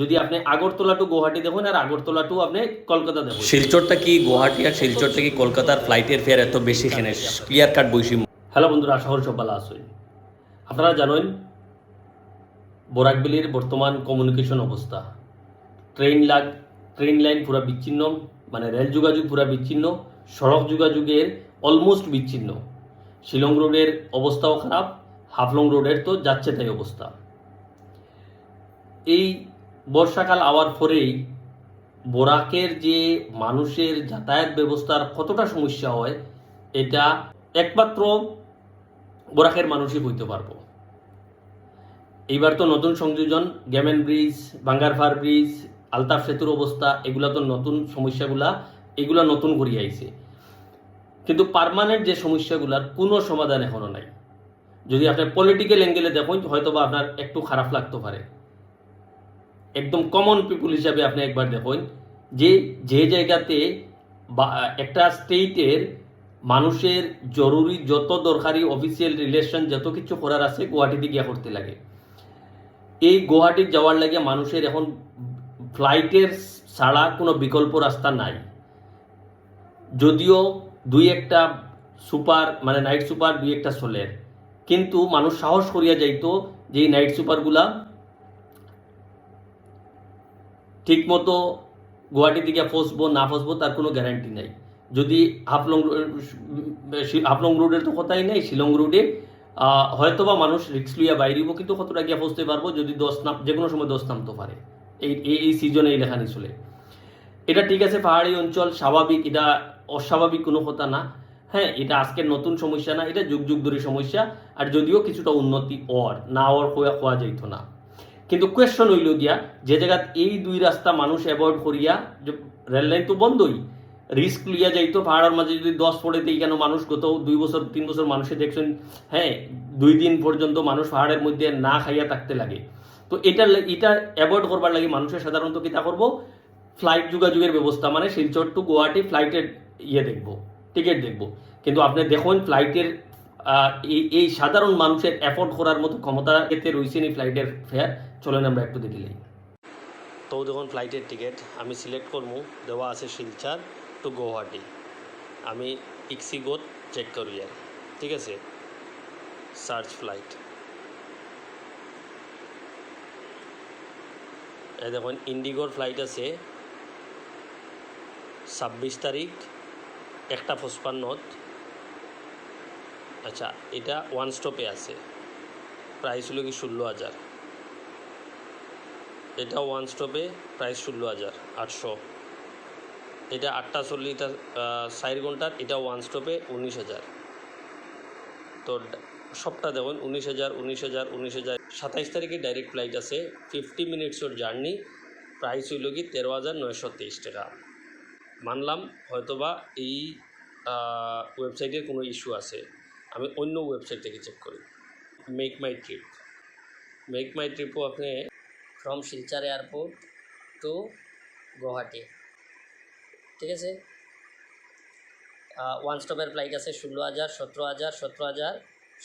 যদি আপনি আগরতলা টু গুয়াহাটি দেখুন আর আগরতলা টু আপনি কলকাতা দেখুন। শিলচরটা কি গুয়াহাটি আর শিলচরটা কি কলকাতার ফ্লাইটের ফেয়ার এত বেশি? এখানে ক্লিয়ার কাট বৈষম্য। হ্যালো বন্ধুরা আশা করি সব ভালো আছেন। আপনারা জানেন বরাকবিলির বর্তমান কমিউনিকেশন অবস্থা। ট্রেন লাগ ট্রেন লাইন পুরা বিচ্ছিন্ন মানে রেল যোগাযোগ পুরা বিচ্ছিন্ন সড়ক যোগাযোগের অলমোস্ট বিচ্ছিন্ন। শিলং রোডের অবস্থাও খারাপ হাফলং রোডের তো যাচ্ছে তাই অবস্থা। এই বর্ষাকাল আওয়ার পরেই বরাকের যে মানুষের যাতায়াত ব্যবস্থার কতটা সমস্যা হয়, এটা একমাত্র বোরাকের মানুষই বইতে পারব। এইবার তো নতুন সংযোজন গ্যামেন ব্রিজ বাঙ্গারফার ব্রিজ, আলতাফ সেতুর অবস্থা, এগুলা তো নতুন সমস্যাগুলা, এগুলা নতুন করি আইছে। কিন্তু পার্মানেন্ট যে সমস্যাগুলার কোনো সমাধান এখনও নাই। যদি আপনি পলিটিক্যাল অ্যাঙ্গেলে দেখুন হয়তো বা আপনার একটু খারাপ লাগতে পারে। একদম কমন পিপুল হিসাবে আপনি একবার দেখুন, যে যে জায়গাতে বা, একটা স্টেটের মানুষের জরুরি যত দরকারি অফিসিয়াল রিলেশন যত কিছু করার আছে, গুয়াহাটিতে গিয়া করতে লাগে। এই গুয়াহাটি যাওয়ার লাগে মানুষের এখন ফ্লাইটের ছাড়া কোনো বিকল্প রাস্তা নাই। যদিও দুই একটা সুপার মানে নাইট সুপার দুই একটা চলে। কিন্তু মানুষ সাহস করিয়া যাইতো যে, এই নাইট সুপারগুলা ঠিকমতো গুয়াহাটি থেকে ফসবো না ফসবো তার কোনো গ্যারান্টি নাই। যদি হাফলং হাফলং রোডের তো কথাই নেই শিলং রোডে আহ, হয়তোবা মানুষ রিক্স লইয়া বাইরিব কিন্তু কতটা গিয়া পৌঁছতে পারব যদি দশ নাম যে কোনো সময় দশ নামতে পারে। এই এই- সিজনে এই লেখানি চলে। এটা ঠিক আছে পাহাড়ি অঞ্চল স্বাভাবিক এটা অস্বাভাবিক কোনো কথা না। হ্যাঁ এটা আজকের নতুন সমস্যা না এটা যুগ যুগ ধরে সমস্যা আর যদিও কিছুটা উন্নতি অর না অর হওয়া যাইতো না। কিন্তু কোয়েশ্চন হইল গিয়া, যে জায়গাত এই দুই রাস্তা মানুষ অ্যাভয়েড করিয়া যে রেল লাইন তো বন্ধই রিস্ক লইয়া যাইতো, পাহাড়ের মাঝে যদি দশ পড়েতেই কেন মানুষ গত দুই বছর, তিন বছর মানুষে দেখছেন হ্যাঁ দুই দিন পর্যন্ত মানুষ পাহাড়ের মধ্যে না খাইয়া থাকতে লাগে। তো এটা এটা অ্যাভয়েড করবার লাগে মানুষের সাধারণত কি কিতা করব? ফ্লাইট যোগাযোগের ব্যবস্থা মানে শিলচর টু গুয়াহাটি ফ্লাইটের ইয়ে দেখব টিকিট দেখব। কিন্তু আপনি দেখুন ফ্লাইটের এই এই সাধারণ মানুষের অ্যাফোর্ড করার মতো ক্ষমতা এতে রয়েছে নি ফ্লাইটের ফেয়ার চলেন আমরা একটু দেখিলেই তো যখন ফ্লাইটের টিকিট আমি সিলেক্ট করব, দেওয়া আছে শিলচার টু গুয়াহাটি। আমি ইক্সিগোত চেক করি আর, ঠিক আছে? সার্চ ফ্লাইট এই দেখুন ইন্ডিগোর ফ্লাইট আছে ছাব্বিশ তারিখ, একটা পঁচপান্নত আচ্ছা এটা ওয়ান স্টপে আছে। প্রাইস হলো কি ষোলো হাজার। এটা ওয়ান স্টপে প্রাইস ষোলো হাজার, আটশো। এটা আটটা চল্লিশটা চার ঘণ্টার, এটা ওয়ান স্টপে উনিশ হাজার। তো সবটা দেখুন, উনিশ হাজার উনিশ হাজার উনিশ হাজার। সাতাইশ তারিখে ডাইরেক্ট ফ্লাইট আছে ফিফটি মিনিটসের জার্নি প্রাইস হইল কি তেরো হাজার নয়শো তেইশ টাকা। মানলাম হয়তোবা এই ওয়েবসাইটের কোনো ইস্যু আছে। আমি অন্য ওয়েবসাইট থেকে চেক করি। Make my trip make my ট্রিপও আপনি from Silchar airport to Guwahati. ঠিক আছে? ওয়ান স্টপের ফ্লাইট আছে ষোলো হাজার, সতেরো হাজার সতেরো হাজার,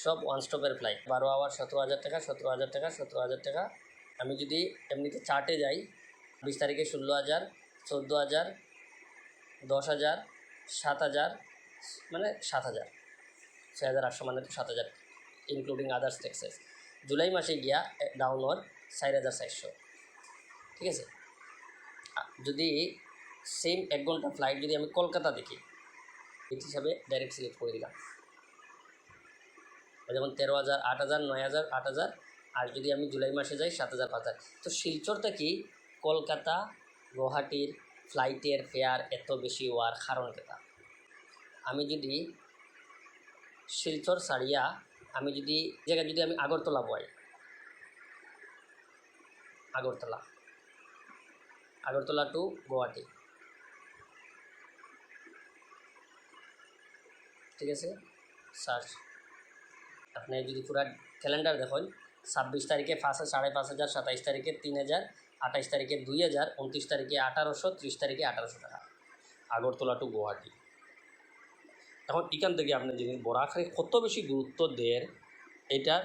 সব ওয়ান স্টপের ফ্লাইট বারো আওয়ার সতেরো হাজার টাকা, সতেরো হাজার টাকা, সতেরো হাজার টাকা। আমি যদি এমনিতে চার্টে যাই, বিশ তারিখে ষোলো হাজার, চোদ্দ হাজার, দশ হাজার, সাত হাজার মানে সাত হাজার। ছয় হাজার আটশো মানে সাত হাজার ইনক্লুডিং আদার্স ট্যাক্সেস জুলাই মাসে গিয়া ডাউন ওর চার হাজার চারশো। ঠিক আছে? যদি সেম এক ঘণ্টা ফ্লাইট যদি আমি কলকাতা দেখি এই হিসাবে ডাইরেক্ট সিলেক্ট করে দিলাম। যেমন তেরো হাজার, আট হাজার, নয় হাজার, আট হাজার, আর যদি আমি জুলাই মাসে যাই, সাত হাজার, পাঁচ হাজার। তো শিলচরটা কি? কলকাতা, গুয়াহাটির ফ্লাইটের ফেয়ার এত বেশি হওয়ার কারণ কেতা আমি যদি শিলচর সারিয়া আমি যদি, জায়গায় যদি আমি আগরতলা বই আগরতলা আগরতলা টু গুয়াহাটি। ঠিক আছে? সার্চ আপনি যদি পুরা ক্যালেন্ডার দেখেন, ছাব্বিশ তারিখে পাঁচ সাড়ে পাঁচ হাজার, সাতাইশ তারিখে তিন হাজার, আঠাইশ তারিখে দুই হাজার, উনত্রিশ তারিখে আঠারোশো, ত্রিশ তারিখে আঠারোশো টাকা। আগরতলা টু গুয়াহাটি। এখন এখান থেকে আপনি জিনিস বরাখারে কত বেশি গুরুত্ব দেয় এটা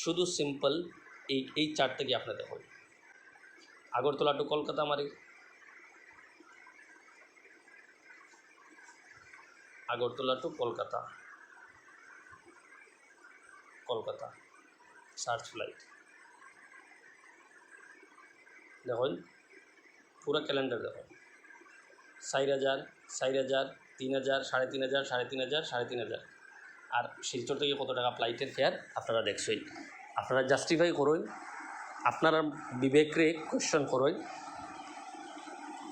শুধু সিম্পল এই এই চার্ট থেকে আপনি দেখুন। আগরতলা টু কলকাতা মারি Agartala to Kolkata. Kolkata. Search flight দেখুন, পুরো ক্যালেন্ডার দেখুন। চার হাজার চার হাজার, তিন হাজার, সাড়ে তিন হাজার, সাড়ে তিন হাজার, সাড়ে তিন হাজার। আর শিলচর থেকে কত টাকা ফ্লাইটের ফেয়ার আপনারা দেখছই। আপনারা জাস্টিফাই করুন, আপনারা বিবেকরে কোয়েশ্চন করুন,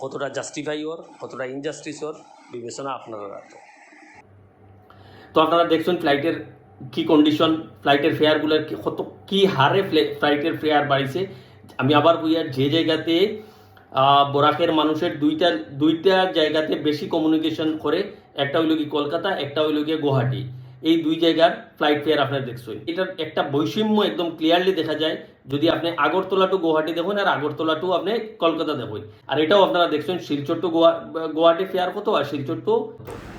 কতটা জাস্টিফাই ওর, কতটা ইনজাস্টিস ওর, বিবেচনা আপনারা রাখো তো আপনারা দেখছেন ফ্লাইটের কি কন্ডিশন ফ্লাইটের ফেয়ারগুলোর কত কী হারে ফ্লে- ফ্লাইটের ফেয়ার বাড়িছে। আমি আবার বুঝার যে জায়গাতে বরাকের মানুষের দুইটা দুইটা জায়গাতে বেশি কমিউনিকেশন করে, একটা হইল কি কলকাতা, একটা হইল গিয়ে গুয়াহাটি। এই দুই জায়গার ফ্লাইট ফেয়ার আপনারা দেখছেন। এটার একটা বৈষম্য একদম ক্লিয়ারলি দেখা যায়। যদি আপনি আগরতলা টু গুয়াহাটি দেখুন, আর আগরতলা টু আপনি কলকাতা দেখুন। আর এটাও আপনারা দেখছেন, শিলচর টু গোয়া, গুয়াহাটি ফেয়ার কত, আর শিলচর টু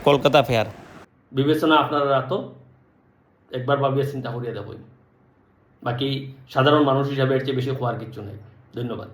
কলকাতা ফেয়ার বিবেচনা আপনারা রাখো। একবার ভাবিয়ে চিন্তা করিয়া দেখুন। বাকি সাধারণ মানুষ হিসাবে এর চেয়ে বেশি হওয়ার কিচ্ছু নেই। ধন্যবাদ।